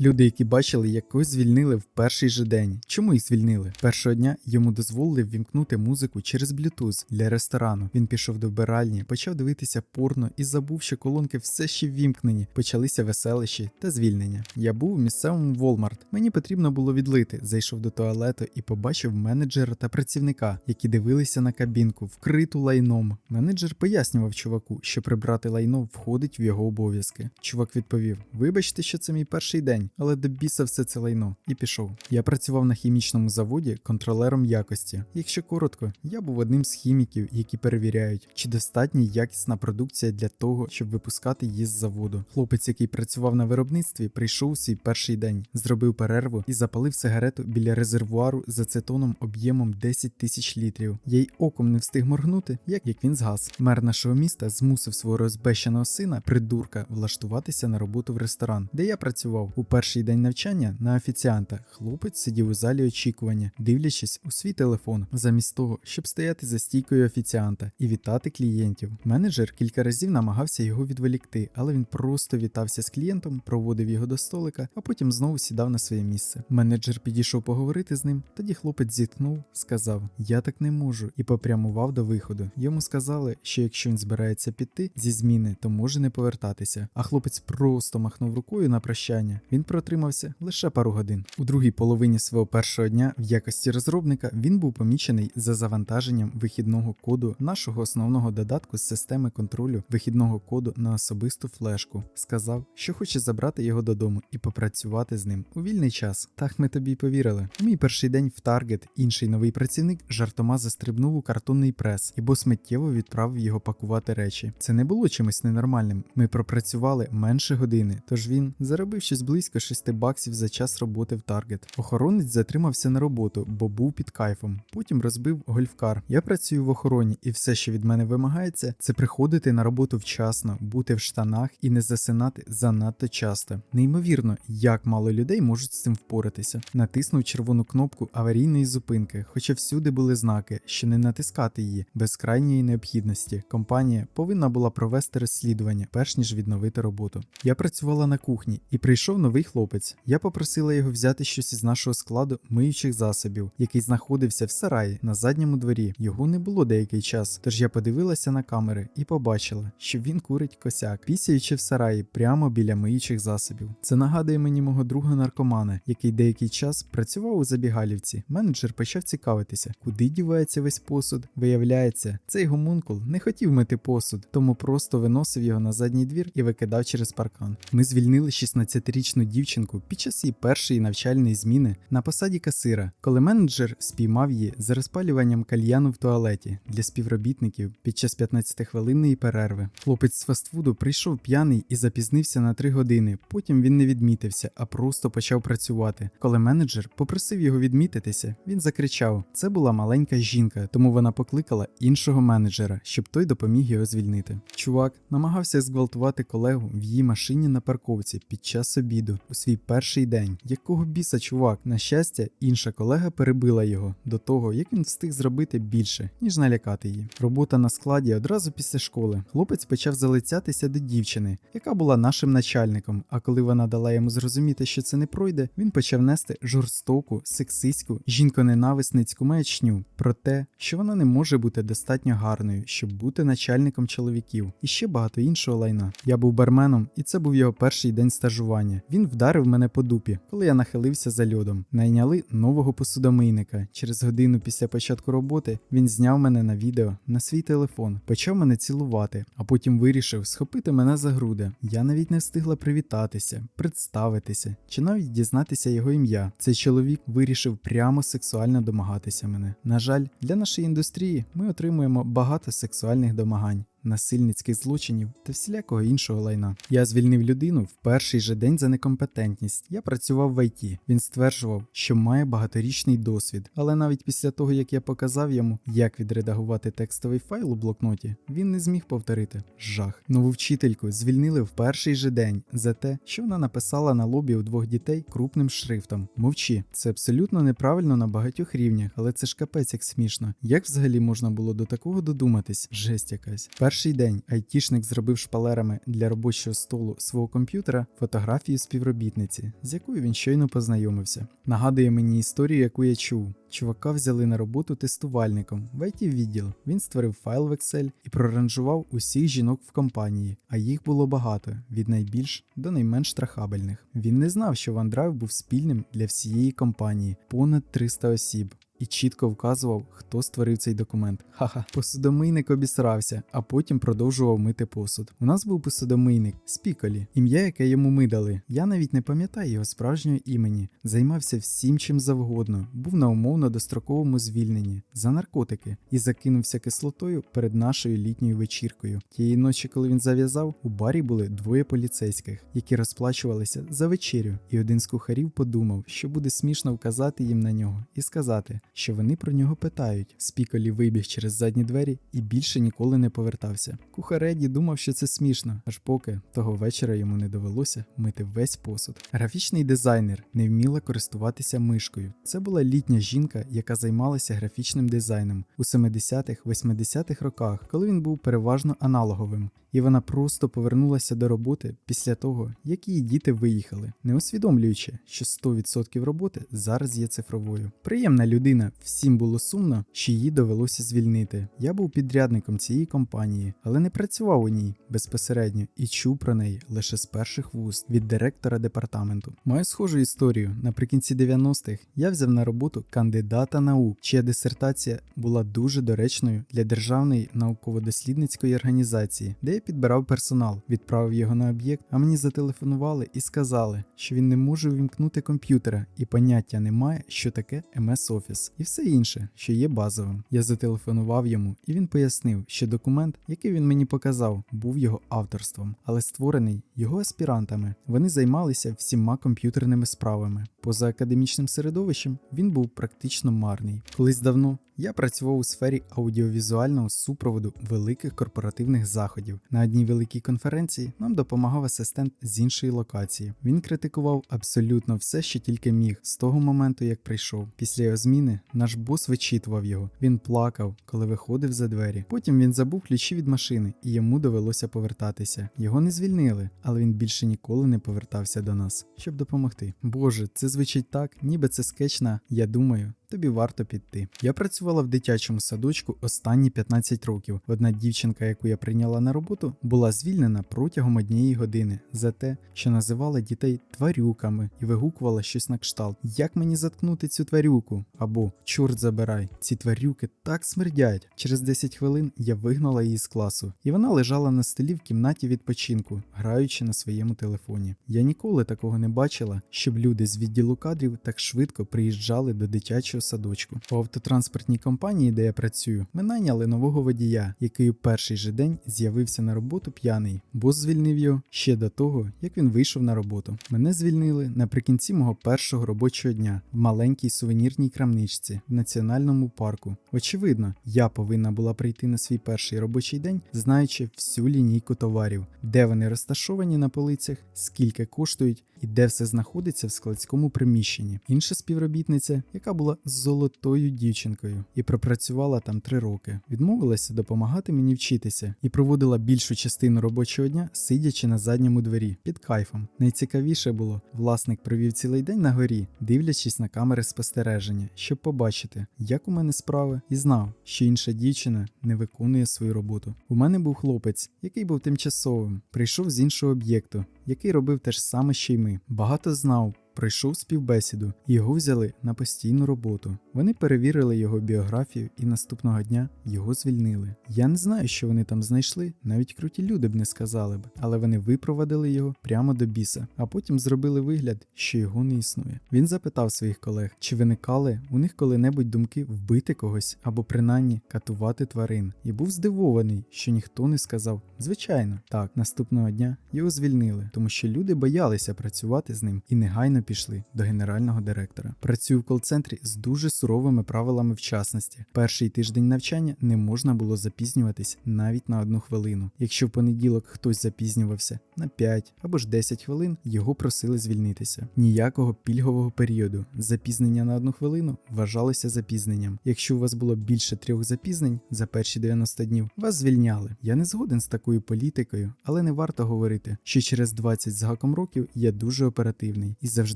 Люди, які бачили, як когось звільнили в перший же день. Чому їх звільнили? Першого дня йому дозволили ввімкнути музику через Bluetooth для ресторану. Він пішов до вбиральні, почав дивитися порно і забув, що колонки все ще ввімкнені. Почалися веселищі та звільнення. Я був у місцевому Walmart. Мені потрібно було відлити. Зайшов до туалету і побачив менеджера та працівника, які дивилися на кабінку, вкриту лайном. Менеджер пояснював чуваку, що прибрати лайно входить в його обов'язки. Чувак відповів: Вибачте, що це мій перший день, але до біса все це лайно. І пішов. Я працював на хімічному заводі контролером якості. Якщо коротко, я був одним з хіміків, які перевіряють, чи достатньо якісна продукція для того, щоб випускати її з заводу. Хлопець, який працював на виробництві, прийшов свій перший день, зробив перерву і запалив сигарету біля резервуару з ацетоном об'ємом 10 тисяч літрів. Я й оком не встиг моргнути, як, як він згас. Мер нашого міста змусив свого розбещеного сина, придурка, влаштуватися на роботу в ресторан, де я працював у перший день навчання на офіціанта. Хлопець сидів у залі очікування, дивлячись у свій телефон, замість того, щоб стояти за стійкою офіціанта і вітати клієнтів. Менеджер кілька разів намагався його відволікти, але він просто вітався з клієнтом, проводив його до столика, а потім знову сідав на своє місце. Менеджер підійшов поговорити з ним. Тоді хлопець зітхнув, сказав: Я так не можу, і попрямував до виходу. Йому сказали, що якщо він збирається піти зі зміни, то може не повертатися. А хлопець просто махнув рукою на прощання. Він протримався лише пару годин. У другій половині свого першого дня в якості розробника він був помічений за завантаженням вихідного коду нашого основного додатку з системи контролю вихідного коду на особисту флешку. Сказав, що хоче забрати його додому і попрацювати з ним у вільний час. Так ми тобі й повірили. У мій перший день в Таргет інший новий працівник жартома застрибнув у картонний прес, і бос миттєво відправив його пакувати речі. Це не було чимось ненормальним. Ми пропрацювали менше години, тож він заробив щось близько 6 баксів за час роботи в Таргет. Охоронець затримався на роботу, бо був під кайфом. Потім розбив гольфкар. Я працюю в охороні, і все, що від мене вимагається, це приходити на роботу вчасно, бути в штанах і не засинати занадто часто. Неймовірно, як мало людей можуть з цим впоратися. Натиснув червону кнопку аварійної зупинки, хоча всюди були знаки, що не натискати її без крайньої необхідності. Компанія повинна була провести розслідування, перш ніж відновити роботу. Я працювала на кухні і прийшов новий хлопець. Я попросила його взяти щось із нашого складу миючих засобів, який знаходився в сараї на задньому дворі. Його не було деякий час, тож я подивилася на камери і побачила, що він курить косяк, пісяючи в сараї прямо біля миючих засобів. Це нагадує мені мого друга наркомана, який деякий час працював у забігалівці. Менеджер почав цікавитися, куди дівається весь посуд. Виявляється, цей гомункул не хотів мити посуд, тому просто виносив його на задній двір і викидав через паркан. Ми звільнили 16-річну дівчинку під час її першої навчальної зміни на посаді касира, коли менеджер спіймав її за розпалюванням кальяну в туалеті для співробітників під час 15-хвилинної перерви. Хлопець з фастфуду прийшов п'яний і запізнився на 3 години. Потім він не відмітився, а просто почав працювати. Коли менеджер попросив його відмітитися, він закричав: це була маленька жінка, тому вона покликала іншого менеджера, щоб той допоміг його звільнити. Чувак намагався зґвалтувати колегу в її машині на парковці під час обіду у свій перший день. Якого біса, чувак? На щастя, інша колега перебила його до того, як він встиг зробити більше, ніж налякати її. Робота на складі одразу після школи. Хлопець почав залицятися до дівчини, яка була нашим начальником. А коли вона дала йому зрозуміти, що це не пройде, він почав нести жорстоку, сексистську, жінконенависницьку маячню про те, що вона не може бути достатньо гарною, щоб бути начальником чоловіків, і ще багато іншого лайна. Я був барменом, і це був його перший день стажування. Він вдарив мене по дупі, коли я нахилився за льодом. Найняли нового посудомийника. Через годину після початку роботи він зняв мене на відео на свій телефон, почав мене цілувати, а потім вирішив схопити мене за груди. Я навіть не встигла привітатися, представитися чи навіть дізнатися його ім'я. Цей чоловік вирішив прямо сексуально домагатися мене. На жаль, для нашої індустрії ми отримуємо багато сексуальних домагань. Насильницьких злочинів та всілякого іншого лайна. Я звільнив людину в перший же день за некомпетентність. Я працював в ІТ. Він стверджував, що має багаторічний досвід, але навіть після того, як я показав йому, як відредагувати текстовий файл у блокноті, він не зміг повторити. Жах. Нову вчительку звільнили в перший же день за те, що вона написала на лобі у двох дітей крупним шрифтом. Мовчи, це абсолютно неправильно на багатьох рівнях, але це ж капець як смішно. Як взагалі можна було до такого додуматись? Жесть якась. Перший день айтішник зробив шпалерами для робочого столу свого комп'ютера фотографію співробітниці, з якою він щойно познайомився. Нагадує мені історію, яку я чув. Чувака взяли на роботу тестувальником в it відділ. Він створив файл в Excel і проранжував усіх жінок в компанії, а їх було багато від найбільш до найменш страхабельних. Він не знав, що OneDrive був спільним для всієї компанії понад 300 осіб. І чітко вказував, хто створив цей документ. Ха-ха. Посудомийник обісрався, а потім продовжував мити посуд. У нас був посудомийник Спіколі, ім'я, яке йому ми дали. Я навіть не пам'ятаю його справжнього імені. Займався всім чим завгодно, був на умовно достроковому звільненні за наркотики і закинувся кислотою перед нашою літньою вечіркою. Тієї ночі, коли він зав'язав, у барі були двоє поліцейських, які розплачувалися за вечерю, і один з кухарів подумав, що буде смішно вказати їм на нього і сказати, що вони про нього питають. Спіколі вибіг через задні двері і більше ніколи не повертався. Кухар Еді думав, що це смішно, аж поки того вечора йому не довелося мити весь посуд. Графічний дизайнер не вміла користуватися мишкою. Це була літня жінка, яка займалася графічним дизайном у 70-х-80-х роках, коли він був переважно аналоговим. І вона просто повернулася до роботи після того, як її діти виїхали, не усвідомлюючи, що 100% роботи зараз є цифровою. Приємна людина, всім було сумно, що її довелося звільнити. Я був підрядником цієї компанії, але не працював у ній безпосередньо і чув про неї лише з перших вуст від директора департаменту. Маю схожу історію. Наприкінці 90-х я взяв на роботу кандидата наук, чия дисертація була дуже доречною для державної науково-дослідницької організації, де я підбирав персонал, відправив його на об'єкт, а мені зателефонували і сказали, що він не може увімкнути комп'ютера і поняття не має, що таке MS Office і все інше, що є базовим. Я зателефонував йому, і він пояснив, що документ, який він мені показав, був його авторством, але створений його аспірантами. Вони займалися всіма комп'ютерними справами. Поза академічним середовищем він був практично марний. Колись давно я працював у сфері аудіовізуального супроводу великих корпоративних заходів. На одній великій конференції нам допомагав асистент з іншої локації. Він критикував абсолютно все, що тільки міг, з того моменту, як прийшов. Після його зміни наш бос вичитував його. Він плакав, коли виходив за двері. Потім він забув ключі від машини, і йому довелося повертатися. Його не звільнили, але він більше ніколи не повертався до нас, щоб допомогти. Боже, це звучить так, ніби це скетч на я думаю. Тобі варто піти. Я працювала в дитячому садочку останні 15 років. Одна дівчинка, яку я прийняла на роботу, була звільнена протягом однієї години за те, що називала дітей тварюками і вигукувала щось на кшталт. Як мені заткнути цю тварюку? Або чорт забирай, ці тварюки так смердять. Через 10 хвилин я вигнала її з класу, і вона лежала на столі в кімнаті відпочинку, граючи на своєму телефоні. Я ніколи такого не бачила, щоб люди з відділу кадрів так швидко приїжджали до дитячого садочку. У автотранспортній компанії, де я працюю, ми найняли нового водія, який у перший же день з'явився на роботу п'яний. Бос звільнив його ще до того, як він вийшов на роботу. Мене звільнили наприкінці мого першого робочого дня в маленькій сувенірній крамничці в національному парку. Очевидно, я повинна була прийти на свій перший робочий день, знаючи всю лінійку товарів, де вони розташовані на полицях, скільки коштують і де все знаходиться в складському приміщенні. Інша співробітниця, яка була золотою дівчинкою і пропрацювала там три роки, відмовилася допомагати мені вчитися і проводила більшу частину робочого дня, сидячи на задньому дворі під кайфом. Найцікавіше було, власник провів цілий день на горі, дивлячись на камери спостереження, щоб побачити, як у мене справи, і знав, що інша дівчина не виконує свою роботу. У мене був хлопець, який був тимчасовим, прийшов з іншого об'єкту, який робив те ж саме, що й ми. Багато знав. Пройшов співбесіду, його взяли на постійну роботу. Вони перевірили його біографію і наступного дня його звільнили. Я не знаю, що вони там знайшли, навіть круті люди б не сказали б, але вони випровадили його прямо до біса, а потім зробили вигляд, що його не існує. Він запитав своїх колег, чи виникали у них коли-небудь думки вбити когось або принаймні катувати тварин, і був здивований, що ніхто не сказав. Звичайно, так, наступного дня його звільнили, тому що люди боялися працювати з ним і негайно пішли до генерального директора. Працюю в кол-центрі з дуже суровими правилами вчасності. Перший тиждень навчання не можна було запізнюватись навіть на одну хвилину. Якщо в понеділок хтось запізнювався на 5 або ж 10 хвилин, його просили звільнитися. Ніякого пільгового періоду. Запізнення на одну хвилину вважалося запізненням. Якщо у вас було більше трьох запізнень за перші 90 днів, вас звільняли. Я не згоден з такою політикою, але не варто говорити, що через 20 з гаком років я дуже оперативний і завжди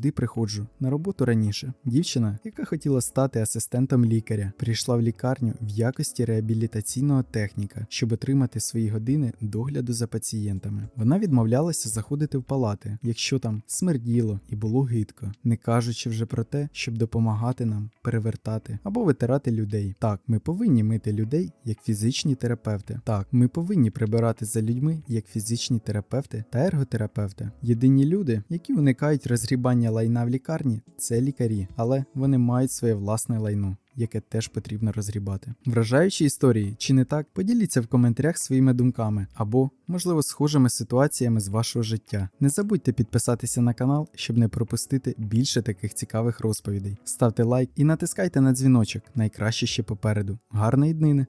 приходжу на роботу раніше. Дівчина, яка хотіла стати асистентом лікаря, прийшла в лікарню в якості реабілітаційного техніка, щоб отримати свої години догляду за пацієнтами. Вона відмовлялася заходити в палати, якщо там смерділо і було гидко, не кажучи вже про те, щоб допомагати нам перевертати або витирати людей. Так, ми повинні мити людей як фізичні терапевти. Так, ми повинні прибирати за людьми як фізичні терапевти та ерготерапевти. Єдині люди, які уникають розгрібання лайна в лікарні, це лікарі, але вони мають своє власне лайно. Яке теж потрібно розгрібати. Вражаючі історії, чи не так, поділіться в коментарях своїми думками або, можливо, схожими ситуаціями з вашого життя. Не забудьте підписатися на канал, щоб не пропустити більше таких цікавих розповідей. Ставте лайк і натискайте на дзвіночок, найкраще ще попереду. Гарної днини!